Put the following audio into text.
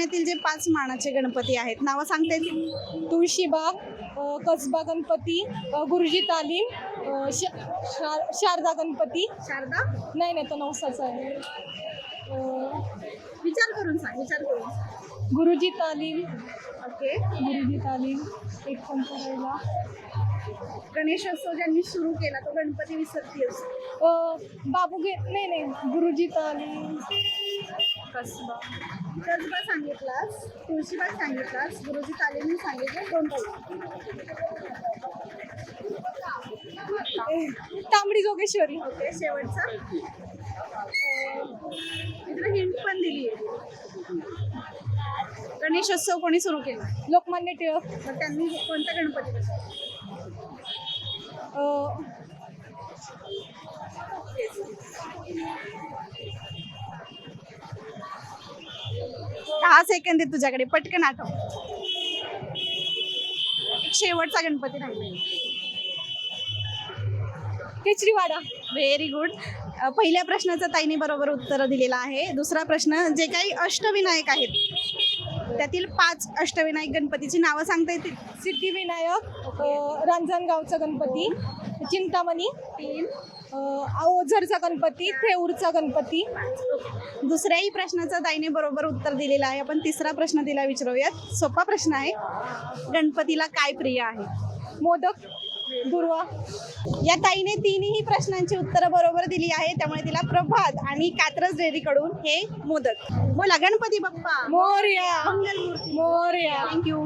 पुण्यातील जे पाच मानाचे गणपती आहेत नावं सांगता येतील? तुळशीबाग कसबा गणपती गुरुजी तालीम श- शारदा गणपती. शारदा? नाही नाही तो नवसाचा आहे. विचार करून सांग विचार करून सांग. गुरुजी तालीम. ओके. गुरुजी तालीम एक राहिला गणेशोत्सव ज्यांनी सुरू केला तो गणपती विसरती असतो बाबू गे नाही नाही गुरुजी तालीम कसबा. कसबा सांगितलास तुळशीबाग सांगितलास गुरुजी तालीम सांगितलं दोन पाहिजे तांबडी जोगेश्वरी ओके शेवटचा. इकडे हिंट पण दिली आहे गणेशोत्सव कोणी सुरू केला? लोकमान्य टिळक. मग त्यांनी कोणता गणपती बसवला? हो. दहा सेकंद आहे तुझ्याकडे पटकन आठव. शेवटचा गणपती राहिला केचरीवाडा व्हेरी गुड पहिल्या प्रश्नाचं ताईने बरोबर उत्तर दिलेलं आहे. दुसरा प्रश्न जे काही अष्टविनायक आहेत त्यातील पाच अष्टविनायक गणपतीची नावं सांगता येतील. सिद्धिविनायक रांजणगावचा गणपती चिंतामणी तीन. ओझरचा गणपती थेऊरचा गणपती. दुसऱ्याही प्रश्नाचं ताईने बरोबर उत्तर दिलेलं आहे. आपण तिसरा प्रश्न तिला विचारूयात. सोपा प्रश्न आहे गणपतीला काय प्रिय आहे? मोदक. दुर्वा या ताईने तिन्ही प्रश्नांची उत्तरं बरोबर दिली आहे त्यामुळे तिला प्रभात आणि कात्रज डेअरीकडून हे मोदक. बोला गणपती बाप्पा. मोर्या. मंगलमूर्ती. मोर्या. Thank you